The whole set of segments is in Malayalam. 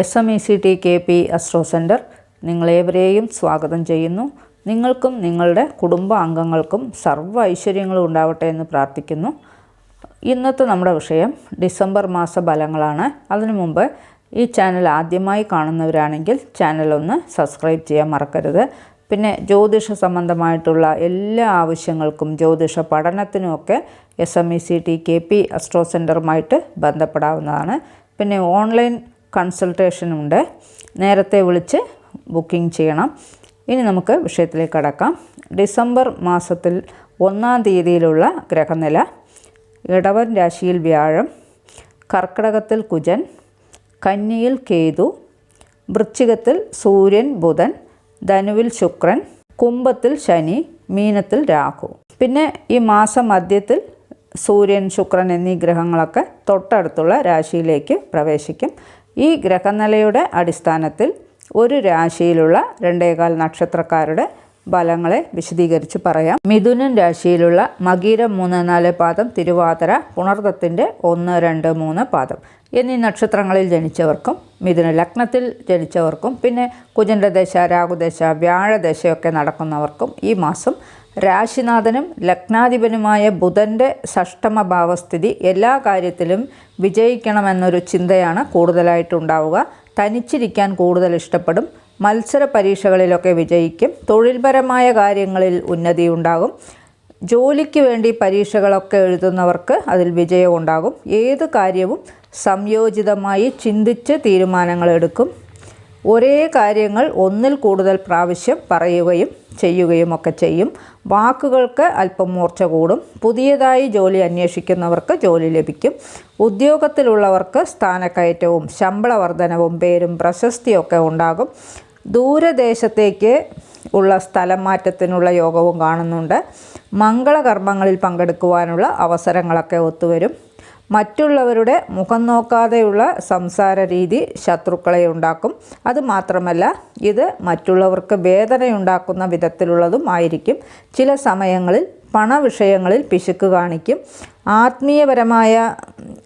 S M E C T K P astro centre നിങ്ങളേവരെയും സ്വാഗതം ചെയ്യുന്നു. നിങ്ങൾക്കും നിങ്ങളുടെ കുടുംബ അംഗങ്ങൾക്കും സർവ ഐശ്വര്യങ്ങളും ഉണ്ടാവട്ടെ എന്ന് പ്രാർത്ഥിക്കുന്നു. ഇന്നത്തെ നമ്മുടെ വിഷയം ഡിസംബർ മാസ ഫലങ്ങളാണ്. അതിനു മുമ്പ് ഈ ചാനൽ ആദ്യമായി കാണുന്നവരാണെങ്കിൽ ചാനൽ ഒന്ന് സബ്സ്ക്രൈബ് ചെയ്യാൻ മറക്കരുത്. പിന്നെ ജ്യോതിഷ സംബന്ധമായിട്ടുള്ള എല്ലാ ആവശ്യങ്ങൾക്കും ജ്യോതിഷ പഠനത്തിനുമൊക്കെ S M E C T K P astro സെന്ററുമായിട്ട് ബന്ധപ്പെടാവുന്നതാണ്. പിന്നെ ഓൺലൈൻ കൺസൾട്ടേഷനുണ്ട് നേരത്തെ വിളിച്ച് ബുക്കിംഗ് ചെയ്യണം. ഇനി നമുക്ക് വിഷയത്തിലേക്ക് കടക്കാം. ഡിസംബർ മാസത്തിൽ ഒന്നാം തീയതിയിലുള്ള ഗ്രഹനില ഇടവൻ രാശിയിൽ വ്യാഴം കർക്കിടകത്തിൽ കുജൻ കന്നിയിൽ കേതു വൃശ്ചികത്തിൽ സൂര്യൻ ബുധൻ ധനുവിൽ ശുക്രൻ കുംഭത്തിൽ ശനി മീനത്തിൽ രാഹു. പിന്നെ ഈ മാസം മധ്യത്തിൽ സൂര്യൻ ശുക്രൻ എന്നീ ഗ്രഹങ്ങളൊക്കെ തൊട്ടടുത്തുള്ള രാശിയിലേക്ക് പ്രവേശിക്കും. ഈ ഗ്രഹനിലയുടെ അടിസ്ഥാനത്തിൽ ഒരു രാശിയിലുള്ള രണ്ടേകാൽ നക്ഷത്രക്കാരുടെ ഫലങ്ങളെ വിശദീകരിച്ച് പറയാം. മിഥുനൻ രാശിയിലുള്ള മകീരം മൂന്ന് നാല് പാദം തിരുവാതിര പുണർദത്തിന്റെ ഒന്ന് രണ്ട് മൂന്ന് പാദം എന്നീ നക്ഷത്രങ്ങളിൽ ജനിച്ചവർക്കും മിഥുന ലഗ്നത്തിൽ ജനിച്ചവർക്കും പിന്നെ കുജന്റെ ദശ രാഹുദശ വ്യാഴദശയൊക്കെ നടക്കുന്നവർക്കും ഈ മാസം രാശിനാഥനും ലഗ്നാധിപനുമായ ബുധന്റെ ഷഷ്ടമ ഭാവസ്ഥിതി എല്ലാ കാര്യത്തിലും വിജയിക്കണമെന്നൊരു ചിന്തയാണ് കൂടുതലായിട്ടുണ്ടാവുക. തനിച്ചിരിക്കാൻ കൂടുതൽ ഇഷ്ടപ്പെടും. മത്സര പരീക്ഷകളിലൊക്കെ വിജയിക്കും. തൊഴിൽപരമായ കാര്യങ്ങളിൽ ഉന്നതി ഉണ്ടാകും. ജോലിക്ക് വേണ്ടി പരീക്ഷകളൊക്കെ എഴുതുന്നവർക്ക് അതിൽ വിജയം ഉണ്ടാകും. ഏത് കാര്യവും സംയോജിതമായി ചിന്തിച്ച് തീരുമാനങ്ങൾ എടുക്കും. ഒരേ കാര്യങ്ങൾ ഒന്നിൽ കൂടുതൽ പ്രാവശ്യം പറയുകയും ചെയ്യുകയും ഒക്കെ ചെയ്യും. വാക്കുകൾക്ക് അല്പം മൂർച്ച കൂടും. പുതിയതായി ജോലി അന്വേഷിക്കുന്നവർക്ക് ജോലി ലഭിക്കും. ഉദ്യോഗത്തിലുള്ളവർക്ക് സ്ഥാനക്കയറ്റവും ശമ്പള വർധനവും പേരും പ്രശസ്തിയൊക്കെ ഉണ്ടാകും. ദൂരദേശത്തേക്ക് ഉള്ള സ്ഥലം മാറ്റത്തിനുള്ള യോഗവും കാണുന്നുണ്ട്. മംഗളകർമ്മങ്ങളിൽ പങ്കെടുക്കുവാനുള്ള അവസരങ്ങളൊക്കെ ഒത്തുവരും. മറ്റുള്ളവരുടെ മുഖം നോക്കാതെയുള്ള സംസാര രീതി ശത്രുക്കളെ ഉണ്ടാക്കും. അതുമാത്രമല്ല ഇത് മറ്റുള്ളവർക്ക് വേദനയുണ്ടാക്കുന്ന വിധത്തിലുള്ളതും ആയിരിക്കും. ചില സമയങ്ങളിൽ പണവിഷയങ്ങളിൽ പിശുക്ക് കാണിക്കും. ആത്മീയപരമായ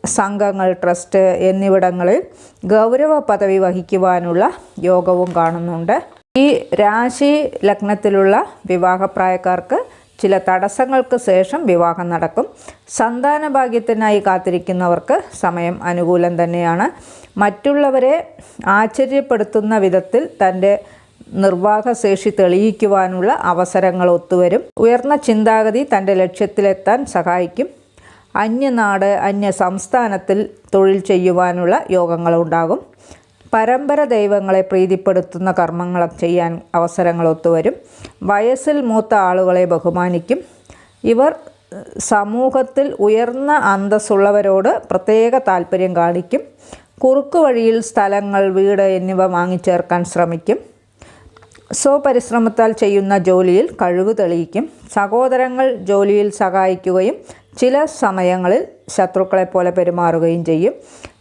സംഘങ്ങൾ ട്രസ്റ്റ് എന്നിവിടങ്ങളിൽ ഗൗരവ പദവി വഹിക്കുവാനുള്ള യോഗവും കാണുന്നുണ്ട്. ഈ രാശി ലഗ്നത്തിലുള്ള വിവാഹപ്രായക്കാർക്ക് ചില തടസ്സങ്ങൾക്ക് ശേഷം വിവാഹം നടക്കും. സന്താന ഭാഗ്യത്തിനായി കാത്തിരിക്കുന്നവർക്ക് സമയം അനുകൂലം തന്നെയാണ്. മറ്റുള്ളവരെ ആശ്ചര്യപ്പെടുത്തുന്ന വിധത്തിൽ തന്റെ നിർവാഹശേഷി തെളിയിക്കുവാനുള്ള അവസരങ്ങൾ ഒത്തുവരും. ഉയർന്ന ചിന്താഗതി തന്റെ ലക്ഷ്യത്തിലെത്താൻ സഹായിക്കും. അന്യനാട് അന്യ സംസ്ഥാനത്തിൽ തൊഴിൽ ചെയ്യുവാനുള്ള യോഗങ്ങളുണ്ടാകും. പരമ്പര ദൈവങ്ങളെ പ്രീതിപ്പെടുത്തുന്ന കർമ്മങ്ങൾ ചെയ്യാൻ അവസരങ്ങൾ ഒത്തുവരും. വയസ്സിൽ മൂത്ത ആളുകളെ ബഹുമാനിക്കും. ഇവർ സമൂഹത്തിൽ ഉയർന്ന അന്തസ്സുള്ളവരോട് പ്രത്യേക താല്പര്യം കാണിക്കും. കുറുക്കു വഴിയിൽ സ്ഥലങ്ങൾ വീട് എന്നിവ വാങ്ങിച്ചേർക്കാൻ ശ്രമിക്കും. സ്വപരിശ്രമത്താൽ ചെയ്യുന്ന ജോലിയിൽ കഴിവ് തെളിയിക്കും. സഹോദരങ്ങൾ ജോലിയിൽ സഹായിക്കുകയും ചില സമയങ്ങളിൽ ശത്രുക്കളെ പോലെ പെരുമാറുകയും ചെയ്യും.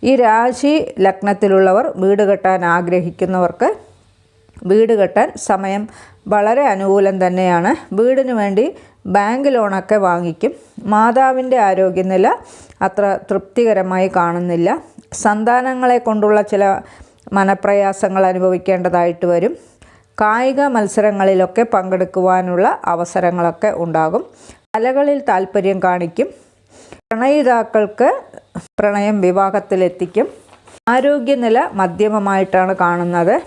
ഈ രാശി ലഗ്നത്തിലുള്ളവർ വീട് കെട്ടാൻ ആഗ്രഹിക്കുന്നവർക്ക് വീട് കെട്ടാൻ സമയം വളരെ അനുകൂലം തന്നെയാണ്. വീടിന് വേണ്ടി ബാങ്ക് ലോണൊക്കെ വാങ്ങിക്കും. മാതാവിന്റെ ആരോഗ്യനില അത്ര തൃപ്തികരമായി കാണുന്നില്ല. സന്താനങ്ങളെ കൊണ്ടുള്ള ചില മനപ്രയാസങ്ങൾ അനുഭവിക്കേണ്ടതായിട്ട് വരും. കായിക മത്സരങ്ങളിലൊക്കെ പങ്കെടുക്കുവാനുള്ള അവസരങ്ങളൊക്കെ ഉണ്ടാകും. കലകളിൽ താല്പര്യം കാണിക്കും. പ്രണയിതാക്കൾക്ക് പ്രണയം വിവാഹത്തിലെത്തിക്കും. ആരോഗ്യനില മധ്യമമായിട്ടാണ് കാണുന്നത്.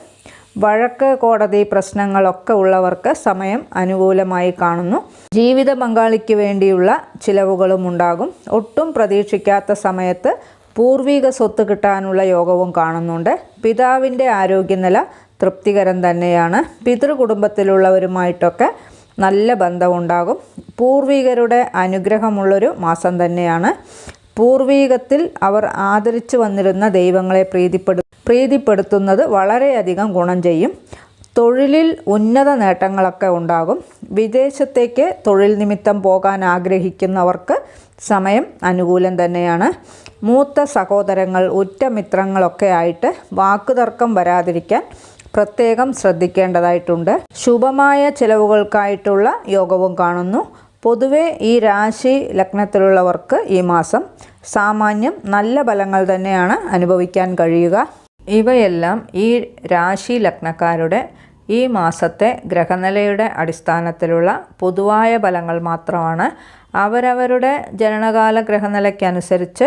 വഴക്ക് കോടതി പ്രശ്നങ്ങളൊക്കെ ഉള്ളവർക്ക് സമയം അനുകൂലമായി കാണുന്നു. ജീവിത പങ്കാളിക്ക് വേണ്ടിയുള്ള ചിലവുകളും ഉണ്ടാകും. ഒട്ടും പ്രതീക്ഷിക്കാത്ത സമയത്ത് പൂർവിക സ്വത്ത് കിട്ടാനുള്ള യോഗവും കാണുന്നുണ്ട്. പിതാവിന്റെ ആരോഗ്യനില തൃപ്തികരം തന്നെയാണ്. പിതൃകുടുംബത്തിലുള്ളവരുമായിട്ടൊക്കെ നല്ല ബന്ധമുണ്ടാകും. പൂർവികരുടെ അനുഗ്രഹമുള്ളൊരു മാസം തന്നെയാണ്. പൂർവീകത്തിൽ അവർ ആദരിച്ചു വന്നിരുന്ന ദൈവങ്ങളെ പ്രീതിപ്പെടു പ്രീതിപ്പെടുത്തുന്നത് വളരെയധികം ഗുണം ചെയ്യും. തൊഴിലിൽ ഉന്നത നേട്ടങ്ങളൊക്കെ ഉണ്ടാകും. വിദേശത്തേക്ക് തൊഴിൽ നിമിത്തം പോകാൻ ആഗ്രഹിക്കുന്നവർക്ക് സമയം അനുകൂലം തന്നെയാണ്. മൂത്ത സഹോദരങ്ങൾ ഉറ്റ ഉറ്റമിത്രങ്ങളൊക്കെ ആയിട്ട് വാക്കുതർക്കം വരാതിരിക്കാൻ പ്രത്യേകം ശ്രദ്ധിക്കേണ്ടതായിട്ടുണ്ട്. ശുഭമായ ചിലവുകൾക്കായിട്ടുള്ള യോഗവും കാണുന്നു. പൊതുവെ ഈ രാശി ലഗ്നത്തിലുള്ളവർക്ക് ഈ മാസം സാമാന്യം നല്ല ഫലങ്ങൾ തന്നെയാണ് അനുഭവിക്കാൻ കഴിയുക. ഇവയെല്ലാം ഈ രാശി ലഗ്നക്കാരുടെ ഈ മാസത്തെ ഗ്രഹനിലയുടെ അടിസ്ഥാനത്തിലുള്ള പൊതുവായ ഫലങ്ങൾ മാത്രമാണ്. അവരവരുടെ ജനനകാല ഗ്രഹനിലയ്ക്കനുസരിച്ച്